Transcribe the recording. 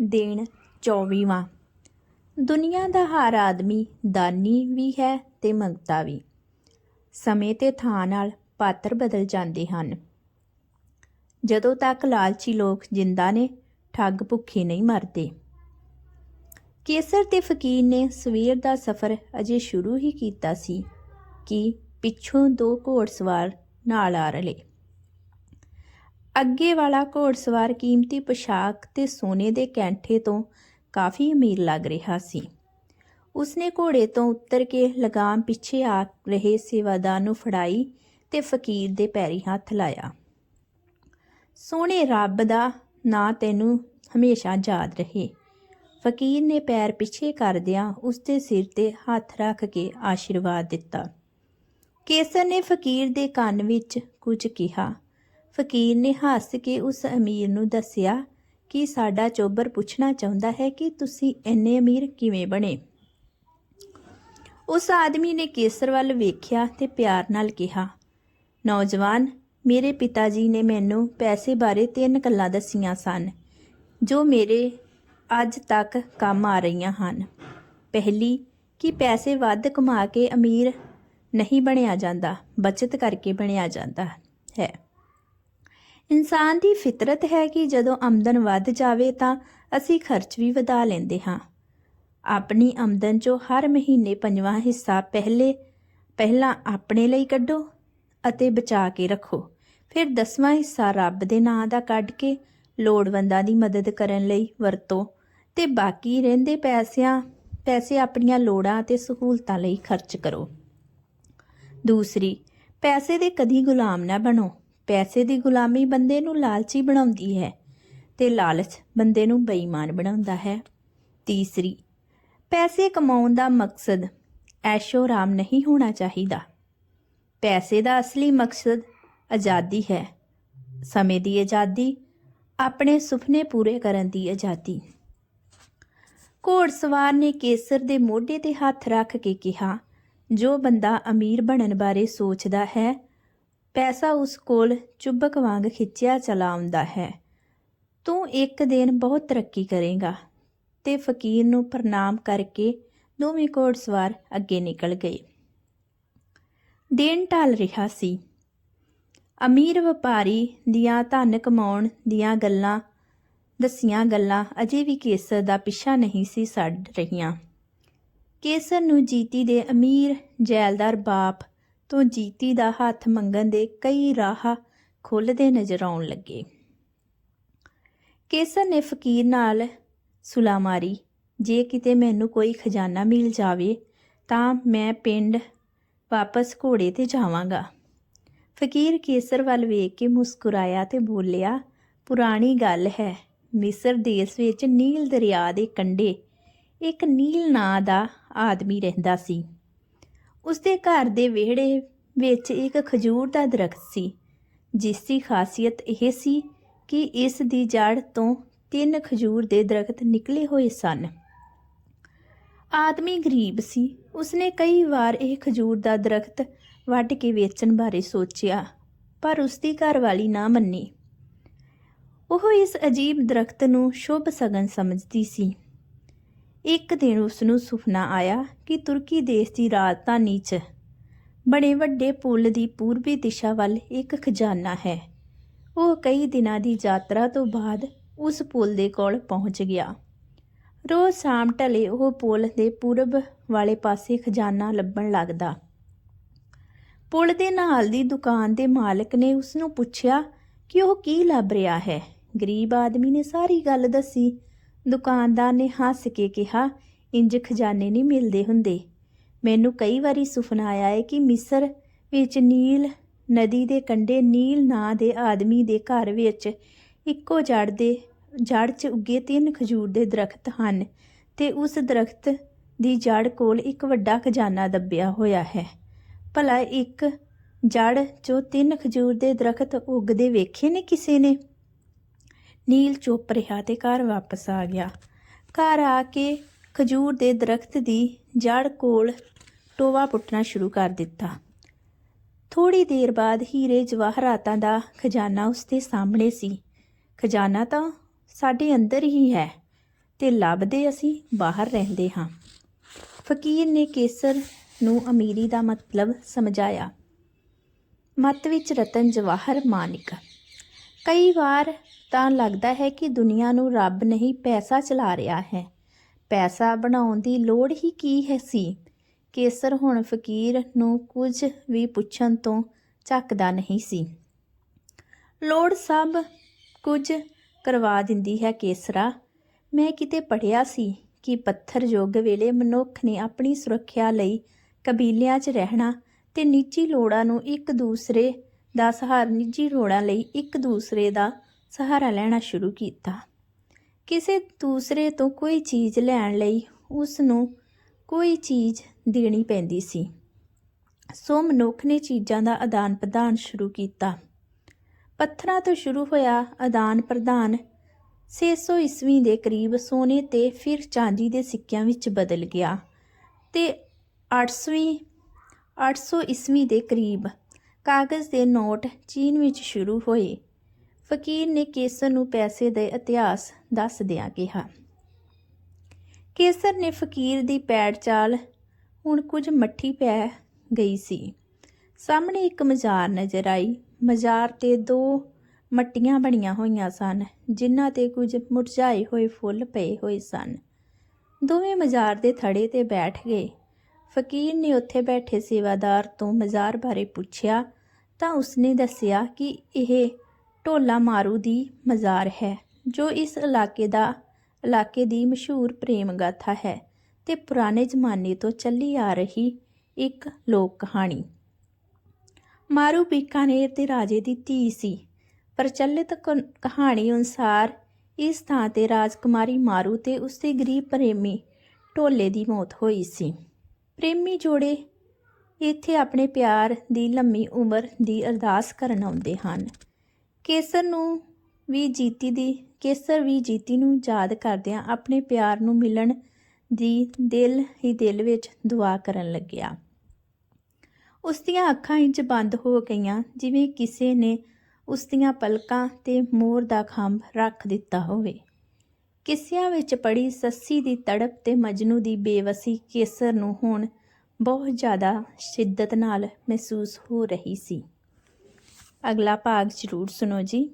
ਦੇਣ 24ਵਾਂ ਦੁਨੀਆ ਦਾ ਹਰ ਆਦਮੀ ਦਾਨੀ ਵੀ ਹੈ ਤੇ ਮੰਗਤਾ ਵੀ। ਸਮੇਂ ਤੇ ਥਾਂ ਨਾਲ ਪਾਤਰ ਬਦਲ ਜਾਂਦੇ ਹਨ। ਜਦੋਂ ਤੱਕ ਲਾਲਚੀ ਲੋਕ ਜਿੰਦਾ ਨੇ, ਠੱਗ ਭੁੱਖੇ ਨਹੀਂ ਮਰਦੇ। ਕੇਸਰ ਤੇ ਫਕੀਰ ਨੇ ਸਵੇਰ ਦਾ ਸਫ਼ਰ ਅਜੇ ਸ਼ੁਰੂ ਹੀ ਕੀਤਾ ਸੀ ਕਿ ਪਿੱਛੋਂ ਦੋ ਘੋੜਸਵਾਰ ਨਾਲ ਆ ਰਲੇ। ਅੱਗੇ ਵਾਲਾ ਘੋੜਸਵਾਰ ਕੀਮਤੀ ਪੋਸ਼ਾਕ ਤੇ ਸੋਨੇ ਦੇ ਕੈਂਠੇ ਤੋਂ ਕਾਫੀ ਅਮੀਰ ਲੱਗ ਰਿਹਾ ਸੀ। ਉਸਨੇ ਘੋੜੇ ਤੋਂ ਉਤਰ ਕੇ ਲਗਾਮ ਪਿੱਛੇ ਆ ਰਹੇ ਸੇਵਾਦਾਰ ਨੂੰ ਫੜਾਈ ਤੇ ਫਕੀਰ ਦੇ ਪੈਰੀ ਹੱਥ ਲਾਇਆ। ਸੋਹਣੇ ਰੱਬ ਦਾ ਨਾਂ ਤੈਨੂੰ ਹਮੇਸ਼ਾ ਯਾਦ ਰਹੇ। ਫਕੀਰ ਨੇ ਪੈਰ ਪਿੱਛੇ ਕਰਦਿਆਂ ਉਸਦੇ ਸਿਰ ਤੇ ਹੱਥ ਰੱਖ ਕੇ ਆਸ਼ੀਰਵਾਦ ਦਿੱਤਾ। ਕੇਸਰ ਨੇ ਫਕੀਰ ਦੇ ਕੰਨ ਵਿੱਚ ਕੁਝ ਕਿਹਾ। ਫਕੀਰ ਨੇ ਹੱਸ ਕੇ ਉਸ ਅਮੀਰ ਨੂੰ ਦੱਸਿਆ ਕਿ ਸਾਡਾ ਚੋਬਰ ਪੁੱਛਣਾ ਚਾਹੁੰਦਾ ਹੈ ਕਿ ਤੁਸੀਂ ਇੰਨੇ ਅਮੀਰ ਕਿਵੇਂ ਬਣੇ। ਉਸ ਆਦਮੀ ਨੇ ਕੇਸਰ ਵੱਲ ਵੇਖਿਆ ਤੇ ਪਿਆਰ ਨਾਲ ਕਿਹਾ, ਨੌਜਵਾਨ, ਮੇਰੇ ਪਿਤਾ ਜੀ ਨੇ ਮੈਨੂੰ ਪੈਸੇ ਬਾਰੇ ਤਿੰਨ ਗੱਲਾਂ ਦੱਸੀਆਂ ਸਨ, ਜੋ ਮੇਰੇ ਅੱਜ ਤੱਕ ਕੰਮ ਆ ਰਹੀਆਂ ਹਨ। ਪਹਿਲੀ, ਕਿ ਪੈਸੇ ਵੱਧ ਕਮਾ ਕੇ ਅਮੀਰ ਨਹੀਂ ਬਣਿਆ ਜਾਂਦਾ, ਬਚਤ ਕਰਕੇ ਬਣਿਆ ਜਾਂਦਾ ਹੈ। ਇਨਸਾਨ ਦੀ ਫਿਤਰਤ ਹੈ ਕਿ ਜਦੋਂ ਆਮਦਨ ਵੱਧ ਜਾਵੇ ਤਾਂ ਅਸੀਂ ਖਰਚ ਵੀ ਵਧਾ ਲੈਂਦੇ ਹਾਂ। ਆਪਣੀ ਆਮਦਨ 'ਚੋਂ ਹਰ ਮਹੀਨੇ ਪੰਜਵਾਂ ਹਿੱਸਾ ਪਹਿਲੇ, ਪਹਿਲਾਂ ਆਪਣੇ ਲਈ ਕੱਢੋ ਅਤੇ ਬਚਾ ਕੇ ਰੱਖੋ। ਫਿਰ ਦਸਵਾਂ ਹਿੱਸਾ ਰੱਬ ਦੇ ਨਾਂ ਦਾ ਕੱਢ ਕੇ ਲੋੜਵੰਦਾਂ ਦੀ ਮਦਦ ਕਰਨ ਲਈ ਵਰਤੋ ਤੇ ਬਾਕੀ ਰਹਿੰਦੇ ਪੈਸਿਆਂ, ਪੈਸੇ ਆਪਣੀਆਂ ਲੋੜਾਂ ਅਤੇ ਸਹੂਲਤਾਂ ਲਈ ਖਰਚ ਕਰੋ। ਦੂਸਰੀ, ਪੈਸੇ ਦੇ ਕਦੀ ਗੁਲਾਮ ਨਾ ਬਣੋ। ਪੈਸੇ ਦੀ ਗੁਲਾਮੀ ਬੰਦੇ ਨੂੰ ਲਾਲਚੀ ਬਣਾਉਂਦੀ ਹੈ ਤੇ ਲਾਲਚ ਬੰਦੇ ਨੂੰ ਬੇਈਮਾਨ ਬਣਾਉਂਦਾ ਹੈ। ਤੀਸਰੀ, ਪੈਸੇ ਕਮਾਉਣ ਦਾ ਮਕਸਦ ਐਸ਼ੋ ਆਰਾਮ ਨਹੀਂ ਹੋਣਾ ਚਾਹੀਦਾ। ਪੈਸੇ ਦਾ ਅਸਲੀ ਮਕਸਦ ਆਜ਼ਾਦੀ ਹੈ। ਸਮੇਂ ਦੀ ਆਜ਼ਾਦੀ ਆਪਣੇ ਸੁਪਨੇ ਪੂਰੇ ਕਰਨ ਦੀ ਆਜ਼ਾਦੀ। ਘੋੜਸਵਾਰ ਨੇ ਕੇਸਰ ਦੇ ਮੋਢੇ ਤੇ ਹੱਥ ਰੱਖ ਕੇ ਕਿਹਾ, ਜੋ ਬੰਦਾ ਅਮੀਰ ਬਣਨ ਬਾਰੇ ਸੋਚਦਾ ਹੈ ਪੈਸਾ ਉਸ ਕੋਲ ਚੁੱਬਕ ਵਾਂਗ ਖਿੱਚਿਆ ਚਲਾ ਆਉਂਦਾ ਹੈ। ਤੂੰ ਇੱਕ ਦਿਨ ਬਹੁਤ ਤਰੱਕੀ ਕਰੇਗਾ। ਤੇ ਫਕੀਰ ਨੂੰ ਪ੍ਰਣਾਮ ਕਰਕੇ ਦੋਵੇਂ ਘੋੜਸਵਾਰ ਅੱਗੇ ਨਿਕਲ ਗਏ। ਦੇਣ ਢਲ ਰਿਹਾ ਸੀ। ਅਮੀਰ ਵਪਾਰੀ ਦੀਆਂ ਧਨ ਕਮਾਉਣ ਦੀਆਂ ਗੱਲਾਂ, ਦਸੀਆਂ ਗੱਲਾਂ ਅਜੇ ਵੀ ਕੇਸਰ ਦਾ ਪਿੱਛਾ ਨਹੀਂ ਸੀ ਛੱਡ ਰਹੀਆਂ। ਕੇਸਰ ਨੂੰ ਜੀਤੀ ਦੇ ਅਮੀਰ ਜੈਲਦਾਰ ਬਾਪ ਤੋਂ ਜੀਤੀ ਦਾ ਹੱਥ ਮੰਗਣ ਦੇ ਕਈ ਰਾਹ ਖੁੱਲਦੇ ਨਜ਼ਰ ਆਉਣ ਲੱਗੇ। ਕੇਸਰ ਨੇ ਫਕੀਰ ਨਾਲ ਸੁਲਾ ਮਾਰੀ, ਜੇ ਕਿਤੇ ਮੈਨੂੰ ਕੋਈ ਖਜ਼ਾਨਾ ਮਿਲ ਜਾਵੇ ਤਾਂ ਮੈਂ ਪਿੰਡ ਵਾਪਸ ਘੋੜੇ ਤੇ ਜਾਵਾਂਗਾ। ਫਕੀਰ ਕੇਸਰ ਵੱਲ ਵੇਖ ਕੇ ਮੁਸਕਰਾਇਆ ਤੇ ਬੋਲਿਆ, ਪੁਰਾਣੀ ਗੱਲ ਹੈ, ਮਿਸਰ ਦੇਸ਼ ਵਿੱਚ ਨੀਲ ਦਰਿਆ ਦੇ ਕੰਢੇ ਇੱਕ ਨੀਲ ਨਾਂ ਦਾ ਆਦਮੀ ਰਹਿੰਦਾ ਸੀ। ਉਸਦੇ ਘਰ ਦੇ ਵਿਹੜੇ ਵਿੱਚ ਇੱਕ ਖਜੂਰ ਦਾ ਦਰਖਤ ਸੀ, ਜਿਸ ਦੀ ਖਾਸੀਅਤ ਇਹ ਸੀ ਕਿ ਇਸ ਦੀ ਜੜ ਤੋਂ ਤਿੰਨ ਖਜੂਰ ਦੇ ਦਰਖਤ ਨਿਕਲੇ ਹੋਏ ਸਨ। ਆਦਮੀ ਗਰੀਬ ਸੀ, ਉਸਨੇ ਕਈ ਵਾਰ ਇਹ ਖਜੂਰ ਦਾ ਦਰਖਤ ਵੱਢ ਕੇ ਵੇਚਣ ਬਾਰੇ ਸੋਚਿਆ, ਪਰ ਉਸਦੀ ਘਰਵਾਲੀ ਨਾ ਮੰਨੀ। ਉਹ ਇਸ ਅਜੀਬ ਦਰਖਤ ਨੂੰ ਸ਼ੁਭ ਸਗਨ ਸਮਝਦੀ ਸੀ। ਇੱਕ ਦਿਨ ਉਸ ਨੂੰ ਸੁਪਨਾ ਆਇਆ ਕਿ ਤੁਰਕੀ ਦੇਸ਼ ਦੀ ਰਾਜਧਾਨੀ 'ਚ ਬਣੇ ਵੱਡੇ ਪੁਲ ਦੀ ਪੂਰਬੀ ਦਿਸ਼ਾ ਵੱਲ ਇੱਕ ਖਜ਼ਾਨਾ ਹੈ। ਉਹ ਕਈ ਦਿਨਾਂ ਦੀ ਯਾਤਰਾ ਤੋਂ ਬਾਅਦ ਉਸ ਪੁਲ ਦੇ ਕੋਲ ਪਹੁੰਚ ਗਿਆ। ਰੋਜ਼ ਸ਼ਾਮ ਢਲੇ ਉਹ ਪੁਲ ਦੇ ਪੂਰਬ ਵਾਲੇ ਪਾਸੇ ਖਜ਼ਾਨਾ ਲੱਭਣ ਲੱਗਦਾ। ਪੁਲ ਦੇ ਨਾਲ ਦੀ ਦੁਕਾਨ ਦੇ ਮਾਲਕ ਨੇ ਉਸ ਨੂੰ ਪੁੱਛਿਆ ਕਿ ਉਹ ਕੀ ਲੱਭ ਰਿਹਾ ਹੈ। ਗਰੀਬ ਆਦਮੀ ਨੇ ਸਾਰੀ ਗੱਲ ਦੱਸੀ ਦੁਕਾਨਦਾਰ ਨੇ ਹੱਸ ਕੇ ਕਿਹਾ, ਇੰਜ ਖਜ਼ਾਨੇ ਨਹੀਂ ਮਿਲਦੇ ਹੁੰਦੇ। ਮੈਨੂੰ ਕਈ ਵਾਰੀ ਸੁਪਨਾ ਆਇਆ ਹੈ ਕਿ ਮਿਸਰ ਵਿੱਚ ਨੀਲ ਨਦੀ ਦੇ ਕੰਢੇ ਨੀਲ ਨਾਂ ਦੇ ਆਦਮੀ ਦੇ ਘਰ ਵਿੱਚ ਇੱਕੋ ਜੜ ਦੇ, ਜੜ 'ਚ ਉੱਗੇ ਤਿੰਨ ਖਜੂਰ ਦੇ ਦਰਖਤ ਹਨ ਤੇ ਉਸ ਦਰਖਤ ਦੀ ਜੜ ਕੋਲ ਇੱਕ ਵੱਡਾ ਖਜ਼ਾਨਾ ਦੱਬਿਆ ਹੋਇਆ ਹੈ। ਭਲਾ ਇੱਕ ਜੜ 'ਚੋਂ ਤਿੰਨ ਖਜੂਰ ਦੇ ਦਰਖਤ ਉੱਗਦੇ ਵੇਖੇ ਨੇ ਕਿਸੇ ਨੇ? ਨੀਲ ਚੁੱਪ ਰਿਹਾ ਤੇ ਘਰ ਵਾਪਸ ਆ ਗਿਆ। ਘਰ ਆ ਕੇ ਖਜੂਰ ਦੇ ਦਰਖਤ ਦੀ ਜੜ ਕੋਲ ਟੋਵਾ ਪੁੱਟਣਾ ਸ਼ੁਰੂ ਕਰ ਦਿੱਤਾ। ਥੋੜੀ ਦੇਰ ਬਾਅਦ ਹੀਰੇ ਜਵਾਹਰਾਤਾਂ ਦਾ ਖਜ਼ਾਨਾ ਉਸਦੇ ਸਾਹਮਣੇ ਸੀ। ਖਜ਼ਾਨਾ ਤਾਂ ਸਾਡੇ ਅੰਦਰ ਹੀ ਹੈ ਤੇ ਲੱਭਦੇ ਅਸੀਂ ਬਾਹਰ ਰਹਿੰਦੇ ਹਾਂ। ਫਕੀਰ ਨੇ ਕੇਸਰ ਨੂੰ ਅਮੀਰੀ ਦਾ ਮਤਲਬ ਸਮਝਾਇਆ। ਮਤ ਵਿੱਚ ਰਤਨ ਜਵਾਹਰ ਮਾਨਿਕ। ਕਈ ਵਾਰ ਤਾਂ ਲੱਗਦਾ ਹੈ ਕਿ ਦੁਨੀਆ ਨੂੰ ਰੱਬ ਨਹੀਂ ਪੈਸਾ ਚਲਾ ਰਿਹਾ ਹੈ। ਪੈਸਾ ਬਣਾਉਣ ਦੀ ਲੋੜ ਹੀ ਕੀ ਹੈ ਸੀ? ਕੇਸਰ ਹੁਣ ਫਕੀਰ ਨੂੰ ਕੁਝ ਵੀ ਪੁੱਛਣ ਤੋਂ ਝੱਕਦਾ ਨਹੀਂ ਸੀ। ਲੋੜ ਸਭ ਕੁਝ ਕਰਵਾ ਦਿੰਦੀ ਹੈ ਕੇਸਰਾ। ਮੈਂ ਕਿਤੇ ਪੜ੍ਹਿਆ ਸੀ ਕਿ ਪੱਥਰ ਯੁੱਗ ਵੇਲੇ ਮਨੁੱਖ ਨੇ ਆਪਣੀ ਸੁਰੱਖਿਆ ਲਈ ਕਬੀਲਿਆਂ 'ਚ ਰਹਿਣਾ ਤੇ ਨਿੱਜੀ ਲੋੜਾਂ ਨੂੰ ਇੱਕ ਦੂਸਰੇ ਦਾ ਸਹਾਰ, ਨਿੱਜੀ ਲੋੜਾਂ ਲਈ ਇੱਕ ਦੂਸਰੇ ਦਾ ਸਹਾਰਾ ਲੈਣਾ ਸ਼ੁਰੂ ਕੀਤਾ। ਕਿਸੇ ਦੂਸਰੇ ਤੋਂ ਕੋਈ ਚੀਜ਼ ਲੈਣ ਲਈ ਉਸ ਨੂੰ ਕੋਈ ਚੀਜ਼ ਦੇਣੀ ਪੈਂਦੀ ਸੀ। ਸੋ ਮਨੁੱਖ ਨੇ ਚੀਜ਼ਾਂ ਦਾ ਆਦਾਨ ਪ੍ਰਦਾਨ ਸ਼ੁਰੂ ਕੀਤਾ। ਪੱਥਰਾਂ ਤੋਂ ਸ਼ੁਰੂ ਹੋਇਆ ਆਦਾਨ ਪ੍ਰਦਾਨ 600 ਈਸਵੀ ਦੇ ਕਰੀਬ ਸੋਨੇ ਤੇ ਫਿਰ ਚਾਂਦੀ ਦੇ ਸਿੱਕਿਆਂ ਵਿੱਚ ਬਦਲ ਗਿਆ ਤੇ 800ਵੀਂ 800 ਈਸਵੀ ਦੇ ਕਰੀਬ ਕਾਗਜ਼ ਦੇ ਨੋਟ ਚੀਨ ਵਿੱਚ ਸ਼ੁਰੂ ਹੋਏ। ਫਕੀਰ ਨੇ ਕੇਸਰ ਨੂੰ ਪੈਸੇ ਦੇ ਇਤਿਹਾਸ ਦੱਸਦਿਆਂ ਕਿਹਾ। ਕੇਸਰ ਨੇ ਫਕੀਰ ਦੀ ਪੈੜ ਚਾਲ ਹੁਣ ਕੁਝ ਮੱਠੀ ਪੈ ਗਈ ਸੀ। ਸਾਹਮਣੇ ਇੱਕ ਮਜ਼ਾਰ ਨਜ਼ਰ ਆਈ। ਮਜ਼ਾਰ ਤੇ ਦੋ ਮੱਟੀਆਂ ਬਣੀਆਂ ਹੋਈਆਂ ਸਨ, ਜਿਨ੍ਹਾਂ ਤੇ ਕੁਝ ਮੁਰਝਾਏ ਹੋਏ ਫੁੱਲ ਪਏ ਹੋਏ ਸਨ। ਦੋਵੇਂ ਮਜ਼ਾਰ ਦੇ ਥੜੇ ਤੇ ਬੈਠ ਗਏ। ਫਕੀਰ ਨੇ ਉੱਥੇ ਬੈਠੇ ਸੇਵਾਦਾਰ ਤੋਂ ਮਜ਼ਾਰ ਬਾਰੇ ਪੁੱਛਿਆ ਤਾਂ ਉਸਨੇ ਦੱਸਿਆ ਕਿ ਇਹ ਢੋਲਾ ਮਾਰੂ ਦੀ ਮਜ਼ਾਰ ਹੈ, ਜੋ ਇਸ ਇਲਾਕੇ ਦਾ, ਇਲਾਕੇ ਦੀ ਮਸ਼ਹੂਰ ਪ੍ਰੇਮ ਗਾਥਾ ਹੈ ਤੇ ਪੁਰਾਣੇ ਜ਼ਮਾਨੇ ਤੋਂ ਚੱਲੀ ਆ ਰਹੀ ਇੱਕ ਲੋਕ ਕਹਾਣੀ। ਮਾਰੂ ਬੀਕਾਨੇਰ ਦੇ ਰਾਜੇ ਦੀ ਧੀ ਸੀ, ਪ੍ਰਚਲਿਤ ਕਹਾਣੀ ਅਨੁਸਾਰ ਇਸ ਥਾਂ ਤੇ ਰਾਜਕੁਮਾਰੀ ਮਾਰੂ ਤੇ ਉਸਦੇ ਗਰੀਬ ਪ੍ਰੇਮੀ ਢੋਲੇ ਦੀ ਮੌਤ ਹੋਈ ਸੀ। ਪ੍ਰੇਮੀ ਜੋੜੇ ਇੱਥੇ ਆਪਣੇ ਪਿਆਰ ਦੀ ਲੰਮੀ ਉਮਰ ਦੀ ਅਰਦਾਸ ਕਰਨ ਆਉਂਦੇ ਹਨ। ਕੇਸਰ ਨੂੰ ਵੀ ਜੀਤੀ ਦੀ, ਕੇਸਰ ਵੀ ਜੀਤੀ ਨੂੰ ਯਾਦ ਕਰਦਿਆਂ ਆਪਣੇ ਪਿਆਰ ਨੂੰ ਮਿਲਣ ਦੀ ਦਿਲ ਹੀ ਦਿਲ ਵਿੱਚ ਦੁਆ ਕਰਨ ਲੱਗਿਆ। ਉਸ ਦੀਆਂ ਅੱਖਾਂ ਇੰਜ ਬੰਦ ਹੋ ਗਈਆਂ, ਜਿਵੇਂ ਕਿਸੇ ਨੇ ਉਸ ਦੀਆਂ ਪਲਕਾਂ ਤੇ ਮੋਰ ਦਾ ਖੰਭ ਰੱਖ ਦਿੱਤਾ ਹੋਵੇ। ਕਿੱਸਿਆਂ ਵਿੱਚ ਪੜੀ ਸੱਸੀ ਦੀ ਤੜਪ ਤੇ ਮਜਨੂ ਦੀ ਬੇਵਸੀ ਕੇਸਰ ਨੂੰ ਹੁਣ ਬਹੁਤ ਜ਼ਿਆਦਾ ਸ਼ਿੱਦਤ ਨਾਲ ਮਹਿਸੂਸ ਹੋ ਰਹੀ ਸੀ। ਅਗਲਾ ਭਾਗ ਜ਼ਰੂਰ ਸੁਣੋ ਜੀ।